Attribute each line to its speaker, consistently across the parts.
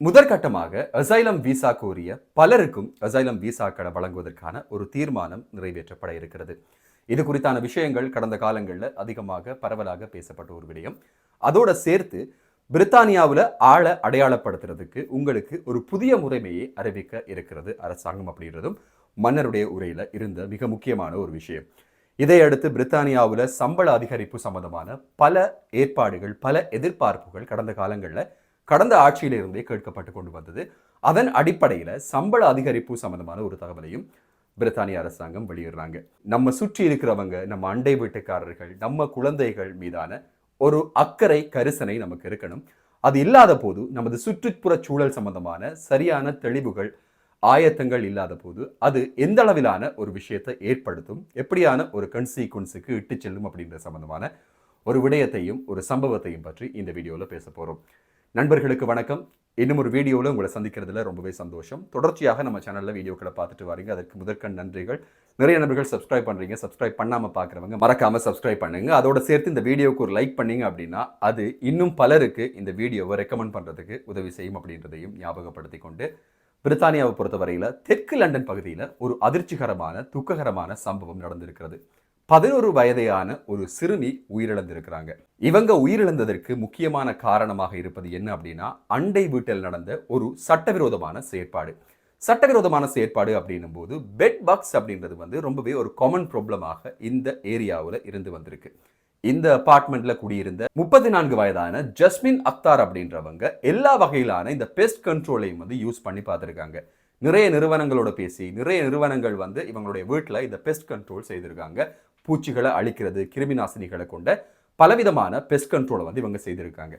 Speaker 1: முதற்கட்டமாக asylum visa கோரிய பலருக்கும் அசைலம் விசாக்களை வழங்குவதற்கான ஒரு தீர்மானம் நிறைவேற்றப்பட இருக்கிறது. இது குறித்தான விஷயங்கள் கடந்த காலங்களில் அதிகமாக பரவலாக பேசப்பட்ட ஒரு விடயம். அதோட சேர்த்து பிரித்தானியாவில் ஆளை அடையாளப்படுத்துறதுக்கு உங்களுக்கு ஒரு புதிய முறைமையை அறிவிக்க இருக்கிறது அரசாங்கம் அப்படின்றதும் மன்னருடைய உரையில் இருந்த மிக முக்கியமான ஒரு விஷயம். இதையடுத்து பிரித்தானியாவில் சம்பள அதிகரிப்பு சம்பந்தமான பல ஏற்பாடுகள் பல எதிர்பார்ப்புகள் கடந்த காலங்களில் கடந்த ஆட்சியிலிருந்தே கேட்கப்பட்டு கொண்டு வந்தது. அதன் அடிப்படையில் சம்பள அதிகரிப்பு சம்பந்தமான ஒரு தகவலையும் பிரித்தானிய அரசாங்கம் வெளியிடுறாங்க. நம்ம சுற்றி இருக்கிறவங்க நம்ம அண்டை வீட்டுக்காரர்கள் நம்ம குழந்தைகள் மீதான ஒரு அக்கறை கரிசனை நமக்கு இருக்கணும். அது இல்லாத போது நமது சுற்றுப்புற சூழல் சம்பந்தமான சரியான தெளிவுகள் ஆயத்தங்கள் இல்லாத போது அது எந்த அளவிலான ஒரு விஷயத்தை ஏற்படுத்தும் எப்படியான ஒரு கன்சீக்வன்ஸுக்கு இட்டு செல்லும் அப்படின்ற சம்பந்தமான ஒரு விடயத்தையும் ஒரு சம்பவத்தையும் பற்றி இந்த வீடியோவில் பேச போகிறோம் நண்பர்களுக்கு வணக்கம். இன்னும் ஒரு வீடியோவில் உங்களை சந்திக்கிறதுல ரொம்பவே சந்தோஷம். தொடர்ச்சியாக நம்ம சேனலில் வீடியோக்களை பார்த்துட்டு வரீங்க. அதற்கு முதற்கண் நன்றிகள். நிறைய நண்பர்கள் சப்ஸ்கிரைப் பண்ணுறீங்க சப்ஸ்கிரைப் பண்ணாமல் பார்க்குறவங்க மறக்காமல் சப்ஸ்கிரைப் பண்ணுங்க. அதோட சேர்த்து இந்த வீடியோவுக்கு ஒரு லைக் பண்ணீங்க அப்படின்னா அது இன்னும் பலருக்கு இந்த வீடியோவை ரெக்கமெண்ட் பண்ணுறதுக்கு உதவி செய்யும் அப்படின்றதையும் ஞாபகப்படுத்தி கொண்டு பிரித்தானியாவை பொறுத்தவரையில் தெற்கு லண்டன் பகுதியில் ஒரு அதிர்ச்சிகரமான துக்ககரமான சம்பவம் நடந்திருக்கிறது. பதினோரு வயதையான ஒரு சிறுமி உயிரிழந்திருக்கிறாங்க. இவங்க உயிரிழந்ததற்கு முக்கியமான காரணமாக இருப்பது என்ன அப்படின்னா அண்டை வீட்டில் நடந்த ஒரு சட்டவிரோதமான செயற்பாடு. சட்டவிரோதமான செயற்பாடு அப்படின்னும் போது பெட் பாக்ஸ் அப்படின்றது வந்து ரொம்பவே ஒரு காமன் ப்ராப்ளமாக இந்த ஏரியாவில் இருந்து வந்திருக்கு. இந்த அபார்ட்மெண்ட்ல குடியிருந்த முப்பத்தி நான்கு வயதான ஜஸ்மின் அக்தார் அப்படின்றவங்க எல்லா வகையிலான இந்த பெஸ்ட் கண்ட்ரோலையும் வந்து யூஸ் பண்ணி பார்த்துருக்காங்க. நிறைய நிறுவனங்களோட பேசி நிறைய நிறுவனங்கள் வந்து இவங்களுடைய வீட்டில் இந்த பெஸ்ட் கண்ட்ரோல் செய்திருக்காங்க. பூச்சிகளை அழிக்கிறது கிருமி நாசினிகளை கொண்ட பலவிதமான பெஸ்ட் கண்ட்ரோலை வந்து இவங்க செய்திருக்காங்க.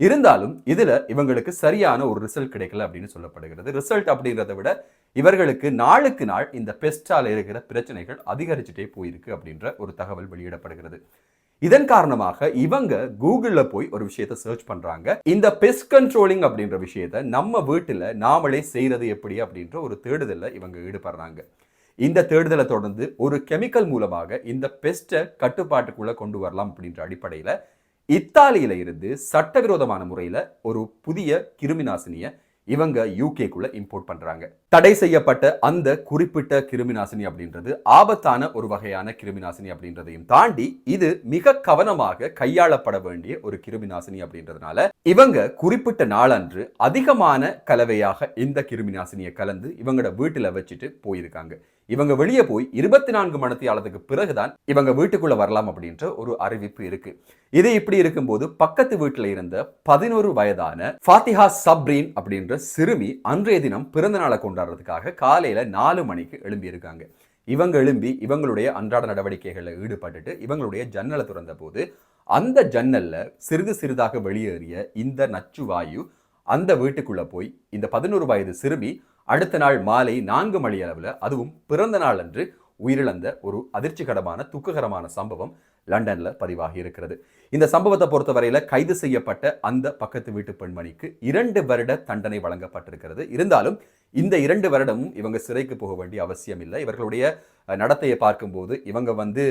Speaker 1: இருந்தாலும் இதில் இவங்களுக்கு சரியான ஒரு ரிசல்ட் கிடைக்கல அப்படின்னு சொல்லப்படுகிறது. ரிசல்ட் அப்படிங்கிறத விட இவர்களுக்கு நாளுக்கு நாள் இந்த பெஸ்டால் இருக்கிற பிரச்சனைகள் அதிகரிச்சுட்டே போயிருக்கு அப்படின்ற ஒரு தகவல் வெளியிடப்படுகிறது. இதன் காரணமாக இவங்க கூகுளில் போய் ஒரு விஷயத்த சர்ச் பண்ணுறாங்க இந்த பெஸ்ட் கண்ட்ரோலிங் அப்படின்ற விஷயத்த நம்ம வீட்டில் நாமளே செய்கிறது எப்படி அப்படின்ற ஒரு தேடுதலில் இவங்க ஈடுபடுறாங்க. இந்த தேடுதலை தொடர்ந்து ஒரு கெமிக்கல் மூலமாக இந்த பெஸ்ட்டை கட்டுப்பாட்டுக்குள்ளே கொண்டு வரலாம் அப்படின்ற அடிப்படையில இத்தாலியில இருந்து சட்டவிரோதமான முறையில் ஒரு புதிய கிருமி நாசினியை இவங்க யூகேக்குள்ள இம்போர்ட் பண்றாங்க. தடை செய்யப்பட்ட அந்த குறிப்பிட்ட கிருமி நாசினி அப்படின்றது ஆபத்தான ஒரு வகையான கிருமி நாசினி அப்படின்றதையும் தாண்டி இது மிக கவனமாக கையாளப்பட வேண்டிய ஒரு கிருமி நாசினி அப்படின்றதுனால இவங்க குறிப்பிட்ட நாளன்று அதிகமான கலவையாக இந்த கிருமி நாசினியை கலந்து இவங்களோட வீட்டில் வச்சுட்டு போயிருக்காங்க. இவங்க வெளியே போய் இருபத்தி நான்கு மணத்தியாலத்துக்கு பிறகுதான் இவங்க வீட்டுக்குள்ள வரலாம் அப்படின்ற ஒரு அறிவிப்பு இருக்கு. இது இப்படி இருக்கும்போது பக்கத்து வீட்டில் இருந்த பதினோரு வயதான ஃபாத்திஹா சப்ரீன் அப்படின்ற சிறுமி அன்றைய தினம் பிறந்த நாளை கொண்டாடுறதுக்காக காலையில நாலு மணிக்கு எழும்பி இருக்காங்க இவங்க எழும்பி இவங்களுடைய அன்றாட நடவடிக்கைகளில் ஈடுபட்டுட்டு இவங்களுடைய ஜன்னலை திறந்த போது அந்த ஜன்னல்ல சிறிது சிறிதாக வெளியேறிய இந்த நச்சு வாயு அந்த வீட்டுக்குள்ள போய் இந்த பதினோரு வயது சிறுமி அடுத்த நாள் மாலை நான்கு மணி அளவில் அதுவும் பிறந்த நாள் அன்று உயிரிழந்த ஒரு அதிர்ச்சிகரமான துக்ககரமான சம்பவம் லண்டனில் பதிவாகி இருக்கிறது. இந்த சம்பவத்தை பொறுத்தவரையில் கைது செய்யப்பட்ட அந்த பக்கத்து வீட்டு பெண்மணிக்கு இரண்டு வருட தண்டனை வழங்கப்பட்டிருக்கிறது. இருந்தாலும் இந்த இரண்டு வருடமும் இவங்க சிறைக்கு போக வேண்டிய அவசியம் இல்லை. இவர்களுடைய நடத்தையை பார்க்கும்போது இவங்க வந்து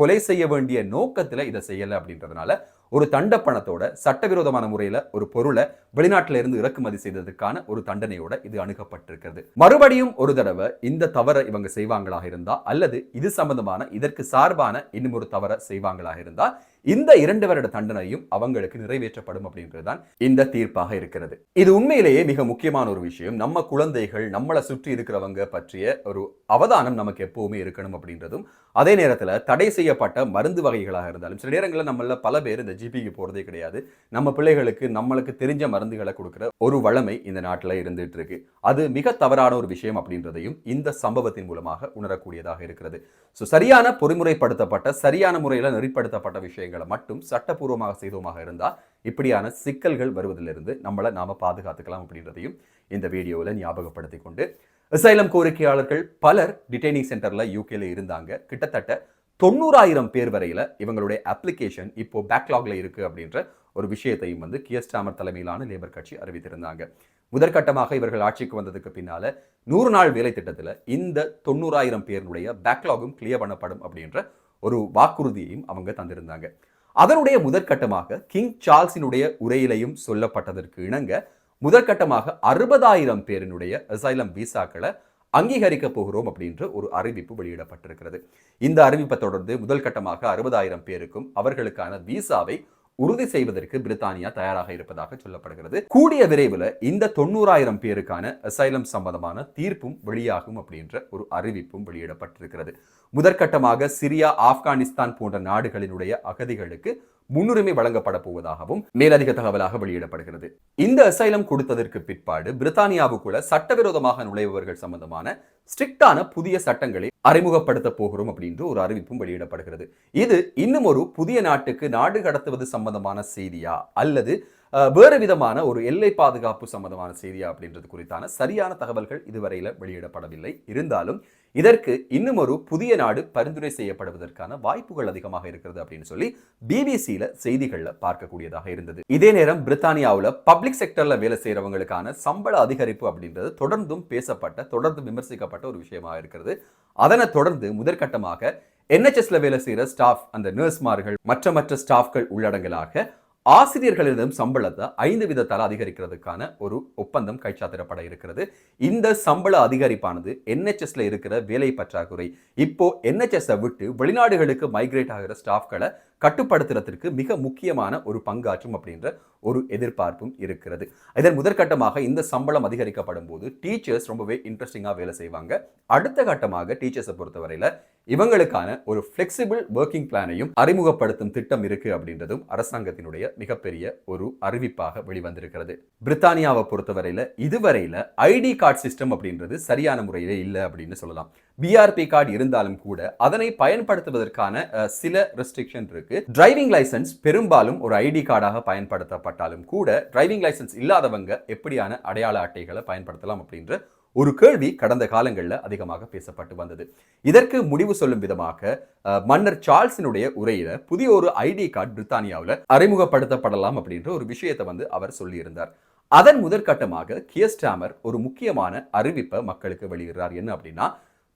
Speaker 1: கொலை செய்ய வேண்டிய நோக்கத்தில் இதை செய்யலை அப்படின்றதுனால ஒரு தண்ட பணத்தோட சட்டவிரோதமான முறையில ஒரு பொருளை வெளிநாட்டில இருந்து இறக்குமதி செய்ததற்கான ஒரு தண்டனையோட இது அணுகப்பட்டிருக்கிறது. மறுபடியும் ஒரு தடவை இந்த தவறை இவங்க செய்வாங்களாக இருந்தா அல்லது இது சம்பந்தமான இதற்கு சார்பான இன்னும் ஒரு தவறை செய்வாங்களாக இருந்தா இந்த இரண்டு வருட தண்டனையும் அவங்களுக்கு நிறைவேற்றப்படும் அப்படின்றதுதான் இந்த தீர்ப்பாக இருக்கிறது. இது உண்மையிலேயே மிக முக்கியமான ஒரு விஷயம். நம்ம குழந்தைகள் நம்மளை சுற்றி இருக்கிறவங்க பற்றிய ஒரு அவதானம் நமக்கு எப்பவுமே இருக்கணும் அப்படின்றதும் அதே நேரத்தில் தடை செய்யப்பட்ட மருந்து வகைகளாக இருந்தாலும் சில நேரங்களில் நம்மள பல பேர் இந்த ஜிபிக்கு போறதே கிடையாது. நம்ம பிள்ளைகளுக்கு நம்மளுக்கு தெரிஞ்ச மருந்துகளை கொடுக்குற ஒரு வளமை இந்த நாட்டில் இருந்துட்டு இருக்கு அது மிக தவறான ஒரு விஷயம் அப்படின்றதையும் இந்த சம்பவத்தின் மூலமாக உணரக்கூடியதாக இருக்கிறது. ஸோ சரியான பொறிமுறைப்படுத்தப்பட்ட சரியான முறையில் நெறிப்படுத்தப்பட்ட விஷயங்கள் மட்டும் சட்டப்பூர்வமாக செய்தோமாக இருந்தால் இப்படியான சிக்கல்கள் வருவதிலிருந்து நம்மளை நாம் பாதுகாத்துக்கலாம் அப்படின்றதையும் இந்த வீடியோவில் ஞாபகப்படுத்தி கொண்டு இசைலம் கோரிக்கையாளர்கள் பலர் டிடைனிங் சென்டரில் யூகேல இருந்தாங்க. கிட்டத்தட்ட தொண்ணூறாயிரம் பேர் வரையில் இவங்களுடைய அப்ளிகேஷன் இப்போ பேக்லாக்ல இருக்கு அப்படின்ற ஒரு விஷயத்தையும் வந்து கியஸ்டாமர் தலைமையிலான லேபர் கட்சி அறிவித்திருந்தாங்க. முதற்கட்டமாக இவர்கள் ஆட்சிக்கு வந்ததுக்கு பின்னால நூறு நாள் வேலை திட்டத்தில் இந்த தொண்ணூறாயிரம் பேருடைய பேக்லாகும் கிளியர் பண்ணப்படும் அப்படின்ற ஒரு வாக்குறுதியையும் அவங்க தந்திருந்தாங்க. அதனுடைய முதற்கட்டமாக கிங் சார்ல்ஸினுடைய உரையிலையும் சொல்லப்பட்டதற்கு இணங்க முதற்கட்டமாக அறுபதாயிரம் பேரினுடைய அசைலம் விசாக்களை அங்கீகரிக்க போகிறோம் அப்படின்ற ஒரு அறிவிப்பு வெளியிடப்பட்டிருக்கிறது. இந்த அறிவிப்பை தொடர்ந்து முதல் கட்டமாக அறுபதாயிரம் பேருக்கும் அவர்களுக்கான விசாவை உறுதி செய்வதற்கு பிரித்தானியா தயாராக இருப்பதாக சொல்லப்படுகிறது. கூடிய விரைவில் இந்த தொண்ணூறாயிரம் பேருக்கான அசைலம் சம்பந்தமான தீர்ப்பும் வெளியாகும் அப்படின்ற ஒரு அறிவிப்பும் வெளியிடப்பட்டிருக்கிறது. முதற்கட்டமாக சிரியா ஆப்கானிஸ்தான் போன்ற நாடுகளினுடைய அகதிகளுக்கு முன்னுரிமை வழங்கப்பட போவதாகவும் மேலதிக தகவலாக வெளியிடப்படுகிறது. இந்த அசைலம் கொடுத்ததற்கு பிற்பாடு பிரித்தானியாவுக்குள்ள சட்டவிரோதமாக நுழைபவர்கள் சம்பந்தமான ஸ்ட்ரிக்டான புதிய சட்டங்களை அறிமுகப்படுத்த போகிறோம் அப்படின்ற ஒரு அறிவிப்பும் வெளியிடப்படுகிறது. இது இன்னும் ஒரு புதிய நாட்டுக்கு நாடு கடத்துவது சம்பந்தமான செய்தியா? அல்லது வேறு விதமான ஒரு எல்லை பாதுகாப்பு சம்பந்தமான செய்தியா அப்படின்றது குறித்தான சரியான தகவல்கள் இதுவரையில் வெளியிடப்படவில்லை. இருந்தாலும் இதற்கு இன்னும் ஒரு புதிய நாடு பரிந்துரை செய்யப்படுவதற்கான வாய்ப்புகள் அதிகமாக இருக்கிறது அப்படின்னு சொல்லி பிபிசியில செய்திகள்ல பார்க்கக்கூடியதாக இருந்தது. இதே நேரம் பிரித்தானியாவில் பப்ளிக் செக்டர்ல வேலை செய்யறவங்களுக்கான சம்பள அதிகரிப்பு அப்படின்றது தொடர்ந்தும் பேசப்பட்ட தொடர்ந்து விமர்சிக்கப்பட்ட ஒரு விஷயமாக இருக்கிறது. அதனை தொடர்ந்து முதற்கட்டமாக என்ஹெச்எஸ்ல வேலை செய்யற ஸ்டாஃப் அந்த நர்ஸ்மார்கள் மற்ற மற்ற ஸ்டாஃப்கள் உள்ளடங்கலாக ஆசிரியர்களிடம் சம்பளத்தை ஐந்து விதத்தால் அதிகரிக்கிறதுக்கான ஒரு ஒப்பந்தம் கைச்சாத்திடப்பட இருக்கிறது. இந்த சம்பள அதிகரிப்பானது என்ஹெச்எஸ்ல இருக்கிற வேலை பற்றாக்குறை. இப்போ என்ஹெச்எஸ்ஸை விட்டு வெளிநாடுகளுக்கு மைக்ரேட் ஆகிற ஸ்டாஃப்களை கட்டுப்படுத்துறதுக்கு மிக முக்கியமான ஒரு பங்காற்றும் அப்படின்ற ஒரு எதிர்பார்ப்பும் இருக்கிறது. இதன் முதற்கட்டமாக இந்த சம்பளம் அதிகரிக்கப்படும் போது டீச்சர்ஸ் ரொம்பவே இன்ட்ரெஸ்டிங்காக வேலை செய்வாங்க. அடுத்த கட்டமாக டீச்சர்ஸை பொறுத்தவரையில் இவங்களுக்கான ஒரு ஃப்ளெக்சிபிள் ஒர்க்கிங் பிளானையும் அறிமுகப்படுத்தும் திட்டம் இருக்கு அப்படின்றதும் அரசாங்கத்தினுடைய மிகப்பெரிய ஒரு அறிவிப்பாக வெளிவந்திருக்கிறது. பிரித்தானியாவை பொறுத்தவரையில இதுவரையில ஐடி கார்டு சிஸ்டம் அப்படின்றது சரியான முறையிலே இல்லை அப்படின்னு சொல்லலாம். பிஆர்பி கார்டு இருந்தாலும் கூட அதனை பயன்படுத்துவதற்கான சில ரெஸ்ட்ரிக்ஷன் இருக்கு. டிரைவிங் லைசன்ஸ் பெரும்பாலும் ஒரு ஐடி கார்டாக பயன்படுத்தப்பட்டாலும் கூட டிரைவிங் லைசன்ஸ் இல்லாதவங்க எப்படியான அடையாள அட்டைகளை பயன்படுத்தலாம் அப்படின்ற ஒரு கேள்வி கடந்த காலங்களில் அதிகமாக பேசப்பட்டு வந்தது. இதற்கு முடிவு சொல்லும் விதமாக மன்னர் சார்ல்ஸினுடைய உரையில புதிய ஒரு ஐடி கார்டு பிரித்தானியாவில் அறிமுகப்படுத்தப்படலாம் அப்படின்ற ஒரு விஷயத்தை வந்து அவர் சொல்லியிருந்தார். அதன் முதற்கட்டமாக கியஸ்டாமர் ஒரு முக்கியமான அறிவிப்பை மக்களுக்கு வெளியிடுறார். என்ன அப்படின்னா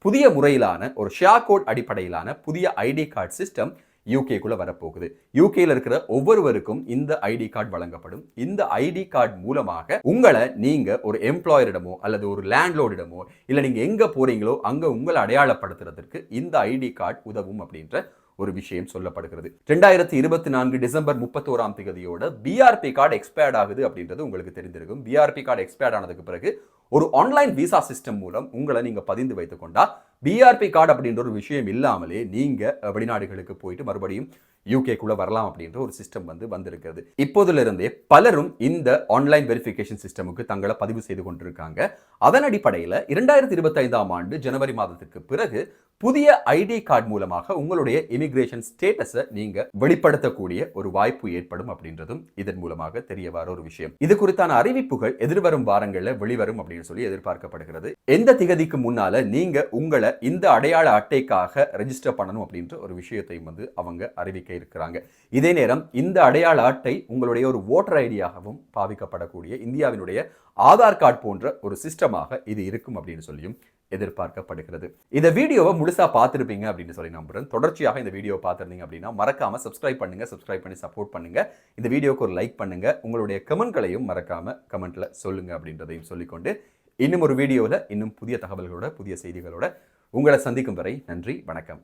Speaker 1: புதிய முறையிலான ஒரு ஷியா கோட் அடிப்படையிலான புதிய ஐடி கார்டு சிஸ்டம் யூகேக்குள்ளே வரப்போகுது. யூகேல இருக்கிற ஒவ்வொருவருக்கும் இந்த ஐடி கார்டு வழங்கப்படும். இந்த ஐடி கார்டு மூலமாக உங்களை நீங்க ஒரு எம்ப்ளாயரிடமோ அல்லது ஒரு லேண்ட்லோர்டிடமோ இல்லை நீங்க எங்க போறீங்களோ அங்க உங்களை அடையாளப்படுத்துறதுக்கு இந்த ஐடி கார்டு உதவும் அப்படின்ற ஒரு விஷயம் சொல்லப்படுகிறது. ரெண்டாயிரத்தி இருபத்தி நான்கு டிசம்பர் முப்பத்தோராம் தேதியோட பிஆர்பி கார்டு எக்ஸ்பயர்ட் ஆகுது அப்படின்றது உங்களுக்கு தெரிந்திருக்கும். பிஆர்பி கார்டு எக்ஸ்பயர்ட் ஆனதுக்கு பிறகு ஒரு ஆன்லைன் விசா சிஸ்டம் மூலம் உங்களை நீங்கள் பதிந்து வைத்துக்கொண்டா பிஆர்பி கார்டு அப்படின்ற ஒரு விஷயம் இல்லாமலே நீங்க வெளிநாடுகளுக்கு போயிட்டு மறுபடியும் யூகேக்குள்ளே வரலாம் அப்படின்ற ஒரு சிஸ்டம் வந்து வந்திருக்கிறது. இப்போதிலிருந்தே பலரும் இந்த ஆன்லைன் வெரிஃபிகேஷன் சிஸ்டமுக்கு தங்களை பதிவு செய்து கொண்டிருக்காங்க. அதன் அடிப்படையில் இரண்டாயிரத்தி இருபத்தி ஐந்தாம் ஆண்டு ஜனவரி மாதத்துக்கு பிறகு புதிய ஐடி கார்டு மூலமாக உங்களுடைய இமிகிரேஷன் ஸ்டேட்டஸை நீங்க வெளிப்படுத்தக்கூடிய ஒரு வாய்ப்பு ஏற்படும் அப்படின்றதும் இதன் மூலமாக தெரிய வர ஒரு விஷயம். இது குறித்தான அறிவிப்புகள் எதிர்வரும் வாரங்களில் வெளிவரும் அப்படின்னு சொல்லி எதிர்பார்க்கப்படுகிறது. எந்த திகதிக்கு முன்னால நீங்க உங்களை இந்த அடையாள அட்டைக்காக ரெஜிஸ்டர் பண்ணணும் அப்படின்ற ஒரு விஷயத்தையும் வந்து அவங்க அறிவிக்க இருக்கிறாங்க. இதே நேரம் இந்த அடையாள அட்டை உங்களுடைய ஒரு ஓட்டர் ஐடியாகவும் பாவிக்கப்படக்கூடிய இந்தியாவினுடைய ஆதார் கார்டு போன்ற ஒரு சிஸ்டமாக இது இருக்கும் அப்படின்னு சொல்லியும் எதிர்பார்க்கப்படுகிறது. இந்த வீடியோவை முழுசாக பார்த்துருப்பீங்க அப்படின்னு சொல்லி நம்புகிறேன் தொடர்ச்சியாக இந்த வீடியோ பார்த்துருந்தீங்க அப்படின்னா மறக்காமல் சப்ஸ்கிரைப் பண்ணுங்கள் சப்ஸ்கிரைப் பண்ணி சப்போர்ட் பண்ணுங்கள் இந்த வீடியோக்கு ஒரு லைக் பண்ணுங்கள் உங்களுடைய கமெண்ட்களையும் மறக்காமல் கமெண்ட்டில் சொல்லுங்கள் அப்படின்றதையும் சொல்லிக்கொண்டு இன்னும் ஒரு வீடியோவில் இன்னும் புதிய தகவல்களோட புதிய செய்திகளோட உங்களை சந்திக்கும் வரை நன்றி வணக்கம்.